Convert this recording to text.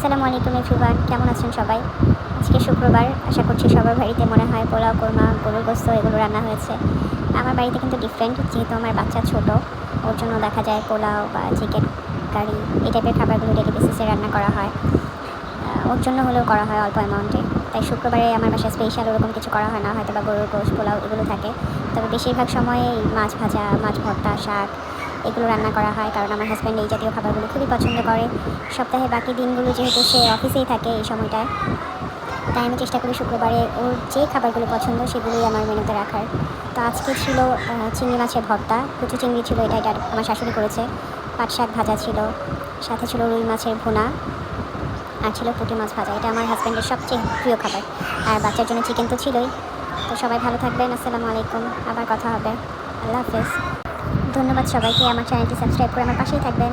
আসসালামু আলাইকুম এভরিওয়ান, কেমন আছেন সবাই? আজকে শুক্রবার, আশা করছি সবার বাড়িতে মনে হয় পোলাও, কোরমা, গরুর গোস্ত এগুলো রান্না হয়েছে। আমার বাড়িতে কিন্তু ডিফারেন্ট যেহেতু আমার বাচ্চা ছোট, ওর জন্য দেখা যায় পোলাও বা চিকেন কারি এই টাইপের খাবারগুলো ডেলি বেসিসে রান্না করা হয়। ওর জন্য হলেও করা হয় অল্প অ্যামাউন্টে তাই শুক্রবারে আমার বাসায় স্পেশাল ওরকম কিছু করা হয় না হয়তো বা গরুর গোশ, পোলাও এগুলো থাকে। তবে বেশিরভাগ সময়ে মাছ ভাজা, মাছ ভর্তা, শাক এগুলো রান্না করা হয়, কারণ আমার হাজব্যান্ড এই জাতীয় খাবারগুলো খুবই পছন্দ করে। সপ্তাহে বাকি দিনগুলো যেহেতু সে অফিসেই থাকে এই সময়টায়, তাই আমি চেষ্টা করি শুক্রবারে ওর যে খাবারগুলো পছন্দ সেগুলোই আমার মেনুতে রাখার। তো আজকে ছিল চিংড়ি মাছের ভর্তা, কুচু চিংড়ি ছিল, এটা এটা আমার শাশুড়ি করেছে। পাট শাক ভাজা ছিল, সাথে ছিল রুই মাছের ভুনা, আর ছিল পুঁটি মাছ ভাজা, এটা আমার হাজব্যান্ডের সবচেয়ে প্রিয় খাবার। আর বাচ্চার জন্য চিকেন তো ছিলই। তো সবাই ভালো থাকবেন, আসসালামু আলাইকুম, আবার কথা হবে। আল্লাহ হাফেজ। ধন্যবাদ সবাইকে আমার চ্যানেলটি সাবস্ক্রাইব করে আমার পাশেই থাকবেন।